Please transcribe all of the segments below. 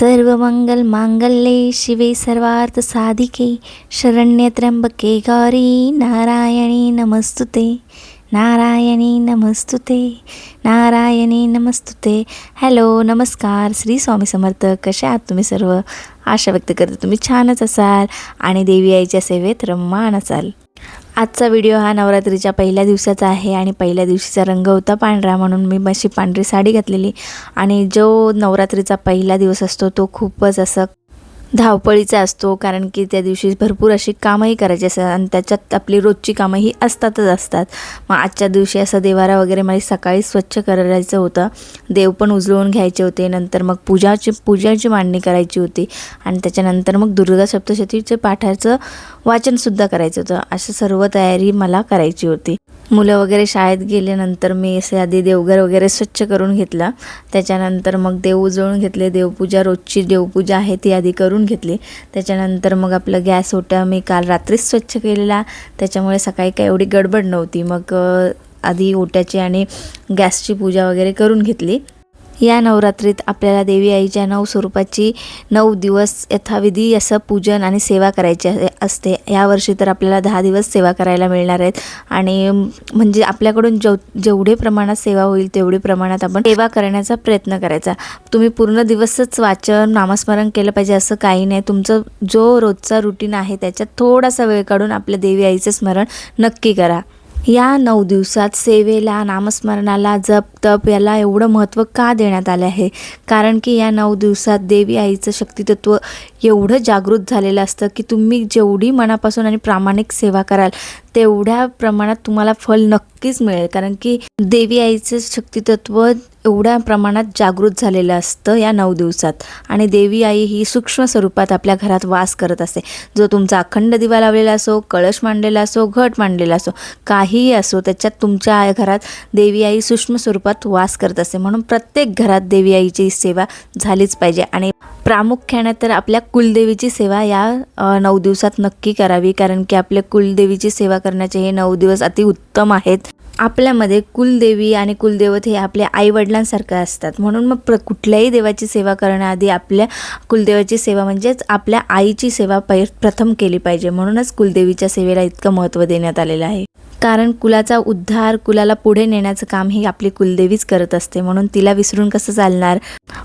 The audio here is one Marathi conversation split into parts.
सर्व मंगल मांगल्ये शिवे सर्वार्थ साधिके शरण्य त्र्यंबके गौरी नारायणी नमस्तुते नारायणी नमस्तुते नारायणी नमस्तुते. हॅलो नमस्कार. श्री स्वामी समर्थ कसे आहात तुम्ही सर्व? आशा व्यक्त करते तुम्ही छानच असाल आणि देवी आईच्या सेवेत रम्मान असाल. आजचा व्हिडिओ हा नवरात्रीच्या पहिल्या दिवसाचा आहे आणि पहिल्या दिवशीचा रंग होता पांढरा म्हणून मी अशी पांढरी साडी घातलेली. आणि जो नवरात्रीचा पहिला दिवस असतो तो खूपच असं धावपळीचा असतो कारण की त्या दिवशी भरपूर अशी कामंही करायची असतात आणि त्याच्यात आपली रोजची कामं ही असतातच असतात. मग आजच्या दिवशी असं देवारा वगैरे मला सकाळी स्वच्छ करायचं होतं. देव पण उजळवून घ्यायचे होते. नंतर मग पूजाची पूजाची मांडणी करायची होती. आणि त्याच्यानंतर मग दुर्गा सप्तशतीचे पाठाचं वाचनसुद्धा करायचं होतं. असं सर्व तयारी मला करायची होती. मुलं वगैरे शाळेत गेल्यानंतर मी असे आधी देवघर वगैरे स्वच्छ करून घेतला. त्याच्यानंतर मग देव उजळून घेतले. देवपूजा रोजची देवपूजा आहे ती आधी करून घेतली. त्याच्यानंतर मग आपलं गॅस ओट्या मी काल रात्रीच स्वच्छ केलेला. त्याच्यामुळे सकाळी काय एवढी गडबड नव्हती. मग आधी ओट्याची आणि गॅसची पूजा वगैरे करून घेतली. या नवरात्रीत आपल्याला देवी आईच्या नऊ स्वरूपाची नऊ दिवस यथाविधी असं पूजन आणि सेवा करायची असते. यावर्षी तर आपल्याला दहा दिवस सेवा करायला मिळणार आहेत. आणि म्हणजे आपल्याकडून जेव जेवढे प्रमाणात सेवा होईल तेवढे प्रमाणात आपण सेवा करण्याचा प्रयत्न करायचा. तुम्ही पूर्ण दिवसच वाचन नामस्मरण केलं पाहिजे असं काही नाही. तुमचं जो रोजचा रुटीन आहे त्याच्यात थोडासा वेळ काढून आपल्या देवी आईचं स्मरण नक्की करा. या नऊ दिवसात सेवेला नामस्मरणाला जप तप याला एवढं महत्त्व का देण्यात आले आहे? कारण की या नऊ दिवसात देवी आईचं शक्तितत्व एवढं जागृत झालेलं असतं की तुम्ही जेवढी मनापासून आणि प्रामाणिक सेवा कराल तेवढ्या प्रमाणात तुम्हाला फल नक्कीच मिळेल. कारण की देवी आईचं शक्तितत्व एवढ्या प्रमाणात जागृत झालेलं असतं या नऊ दिवसात. आणि देवी आई ही सूक्ष्म स्वरूपात आपल्या घरात वास करत असते. जो तुमचा अखंड दिवा लावलेला असो कळश मांडलेला असो घट मांडलेला असो काहीही असो त्याच्यात तुमच्या घरात देवी आई सूक्ष्म स्वरूपात वास करत असते. म्हणून प्रत्येक घरात देवी आईची सेवा झालीच पाहिजे. आणि प्रामुख्याने तर आपल्या कुलदेवीची सेवा या नऊ दिवसात नक्की करावी कारण की आपल्या कुलदेवीची सेवा करण्याचे हे नऊ दिवस अतिउत्तम आहेत. आपल्यामध्ये कुलदेवी आणि कुलदेवत हे आपल्या आईवडिलांसारखं असतात. म्हणून मग प्र कुठल्याही देवाची सेवा करण्याआधी आपल्या कुलदेवाची सेवा म्हणजेच आपल्या आईची सेवा पै प्रथम केली पाहिजे. म्हणूनच कुलदेवीच्या सेवेला इतकं महत्त्व देण्यात आलेलं आहे. कारण कुलाचा उद्धार कुलाला पुढे नेण्याचं काम हे आपली कुलदेवीच करत असते. म्हणून तिला विसरून कसं चालणार?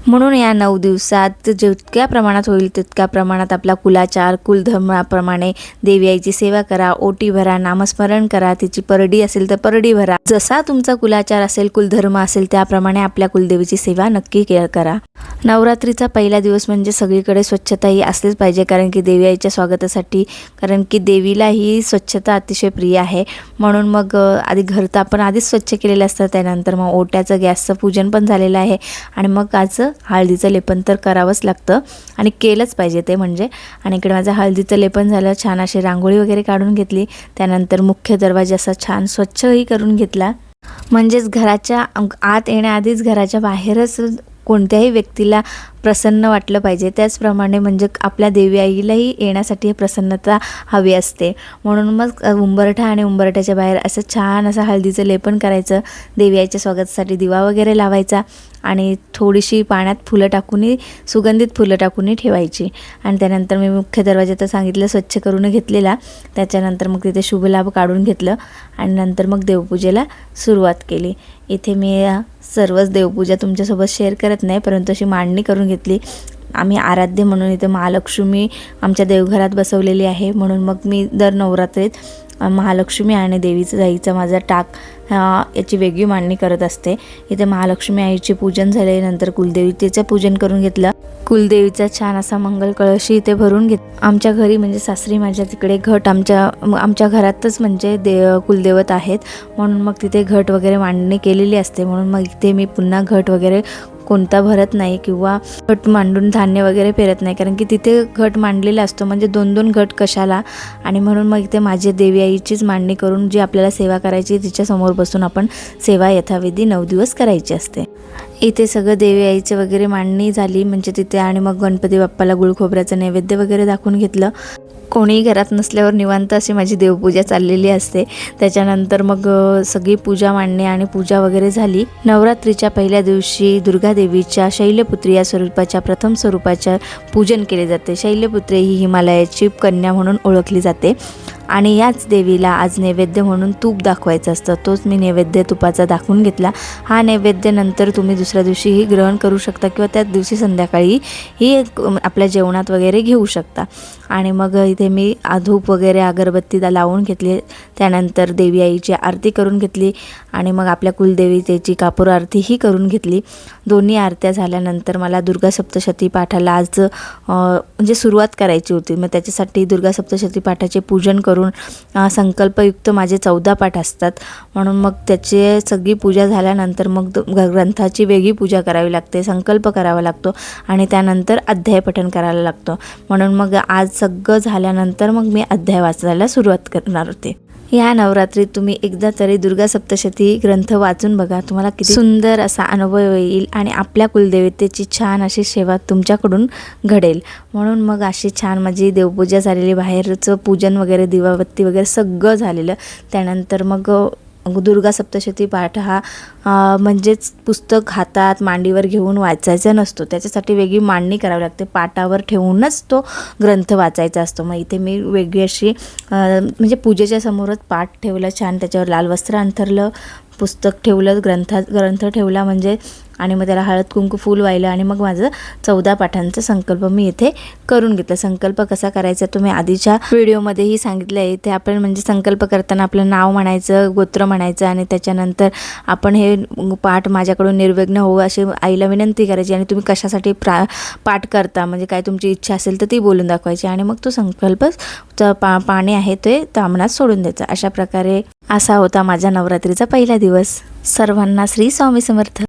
म्हणून या नऊ दिवसात जितक्या प्रमाणात होईल तितक्या प्रमाणात आपला कुलाचार कुलधर्माप्रमाणे देवी आईची सेवा करा ओटी भरा नामस्मरण करा. तिची परडी असेल तर परडी भरा. जसा तुमचा कुलाचार असेल कुलधर्म असेल त्याप्रमाणे आपल्या कुलदेवीची सेवा नक्की के- करा. नवरात्रीचा पहिला दिवस म्हणजे सगळीकडे स्वच्छता ही असलीच पाहिजे कारण की देवी आईच्या स्वागतासाठी कारण की देवीला ही स्वच्छता अतिशय प्रिय आहे. म्हणून मग आधी घर तर आपण आधीच स्वच्छ केलेलं असतं त्यानंतर मग ओट्याचं गॅसचं पूजन पण झालेलं आहे. आणि मग आज हळदीचं लेपन तर करावंच लागतं. आणि केलंच पाहिजे ते म्हणजे. आणि इकडे माझं हळदीचं लेपन झालं छान अशी रांगोळी वगैरे काढून घेतली. त्यानंतर मुख्य दरवाजा असा छान स्वच्छही करून घेतला. म्हणजेच घराच्या आत येण्याआधीच घराच्या बाहेरच कोणत्याही व्यक्तीला प्रसन्न वाटलं पाहिजे. त्याचप्रमाणे म्हणजे आपल्या देवी आईलाही येण्यासाठी प्रसन्नता हवी असते. म्हणून मग उंबरठा आणि उंबरठ्याच्या बाहेर असं छान असं हळदीचं लेपन करायचं. देवी आईच्या स्वागतासाठी दिवा वगैरे लावायचा आणि थोडीशी पाण्यात फुलं टाकूनही सुगंधित फुलं टाकूनही ठेवायची. आणि त्यानंतर मी मुख्य दरवाजा तर सांगितलं स्वच्छ करून घेतलेला. त्याच्यानंतर मग तिथे शुभलाभ काढून घेतलं आणि नंतर मग देवपूजेला सुरुवात केली. इथे मी सर्वच देवपूजा तुमच्यासोबत शेअर करत नाही परंतु अशी मांडणी करून घेतली. आम्ही आराध्य म्हणून इथे महालक्ष्मी आमच्या देवघरात बसवलेली आहे. म्हणून मग मी दर नवरात्रीत महालक्ष्मी आणि देवीचं जाईचा माझा टाक हा याची वेगळी मांडणी करत असते. इथे महालक्ष्मी आईचे पूजन झाले नंतर कुलदेवीचं पूजन करून घेतलं. कुलदेवीचा छान असा मंगल कळशी इथे भरून घेत आमच्या घरी म्हणजे सासरी माझ्या तिकडे घट आमच्या आमच्या घरातच म्हणजे दे कुलदेवत आहेत. म्हणून मग तिथे घट वगैरे मांडणी केलेली असते. म्हणून मग इथे मी पुन्हा घट वगैरे कोणता भरत नाही किंवा घट मांडून धान्य वगैरे पेरत नाही. कारण की तिथे घट मांडलेला असतो. म्हणजे दोन दोन घट कशाला? आणि म्हणून मग इथे माझी देवी आईचीच मांडणी करून जी आपल्याला सेवा करायची तिच्यासमोर बसून आपण सेवा यथाविधी नऊ दिवस करायची असते. इथे सगळं देवी आईचे वगैरे मांडणी झाली म्हणजे तिथे आणि मग गणपती बाप्पाला गुळखोबऱ्याचं नैवेद्य वगैरे दाखवून घेतलं. कोणीही घरात नसल्यावर निवांत अशी माझी देवपूजा चाललेली असते. त्याच्यानंतर मग सगळी पूजा मांडणे आणि पूजा वगैरे झाली. नवरात्रीच्या पहिल्या दिवशी दुर्गादेवीच्या शैलपुत्री या स्वरूपाच्या प्रथम स्वरूपाच्या पूजन केले जाते. शैलपुत्री ही हिमालयाची कन्या म्हणून ओळखली जाते. आणि याच देवीला आज नैवेद्य म्हणून तूप दाखवायचं असतं. तोच मी नैवेद्य तुपाचा दाखवून घेतला. हा नैवेद्य नंतर तुम्ही दुसऱ्या दिवशीही ग्रहण करू शकता किंवा त्याच दिवशी संध्याकाळी ही एक, आपल्या जेवणात वगैरे घेऊ शकता. आणि मग इथे मी धूप वगैरे अगरबत्तीला लावून घेतली. त्यानंतर देवी आईची आरती करून घेतली. आणि मग आपल्या कुलदेवीतेची कापूर आरतीही करून घेतली. दोन्ही आरत्या झाल्यानंतर मला दुर्गा सप्तशती पाठाला आज म्हणजे सुरुवात करायची होती. मग त्याच्यासाठी दुर्गा सप्तशती पाठाचे पूजन करून करून संकल्पयुक्त माझे चौदा पाठ असतात. म्हणून मग त्याचे सगळी पूजा झाल्यानंतर मग ग- ग्रंथाची वेगळी पूजा करावी लागते संकल्प करावा लागतो आणि त्यानंतर अध्याय पठण करायला लागतो. म्हणून मग आज सगळं झाल्यानंतर मग मी अध्याय वाचायला सुरुवात करणार होते. या नवरात्रीत तुम्ही एकदा तरी दुर्गा सप्तशती ग्रंथ वाचून बघा. तुम्हाला किती सुंदर असा अनुभव येईल आणि आपल्या कुलदेवतेची छान अशी सेवा तुमच्याकडून घडेल. म्हणून मग अशी छान माझी देवपूजा झालेली बाहेरचं पूजन वगैरे दिवाबत्ती वगैरे सगळं झालेलं. त्यानंतर मग दुर्गा सप्तशती पाठ हा म्हणजेच पुस्तक हातात मांडीवर घेऊन वाचायचा नसतो. त्याच्यासाठी वेगळी मांडणी करावी लागते. पाटावर ठेवूनच तो ग्रंथ वाचायचा असतो. मग इथे मी वेगळी अशी म्हणजे पूजेच्या समोरच पाठ ठेवला छान. त्याच्यावर लाल वस्त्र अंथरलं पुस्तक ठेवलं ग्रंथा ग्रंथ ठेवला. म्हणजे आणि मग त्याला हळद कुंकू फूल वाहिलं आणि मग माझं चौदा पाठांचा संकल्प मी इथे करून घेतला. संकल्प कसा करायचा? तुम्ही आधीच्या व्हिडिओमध्येही सांगितलं आहे इथे आपण म्हणजे संकल्प करताना आपलं नाव म्हणायचं गोत्र म्हणायचं आणि त्याच्यानंतर आपण हे पाठ माझ्याकडून निर्विघ्न होऊ अशी आईला विनंती करायची आणि तुम्ही कशासाठी प्रा पाठ करता? म्हणजे काय तुमची इच्छा असेल तर ती बोलून दाखवायची आणि मग तो संकल्प पा पाणी आहे ते तामणात सोडून द्यायचं. अशा प्रकारे असा होता माझ्या नवरात्रीचा पहिला दिवस. सर्वांना श्री स्वामी समर्थ.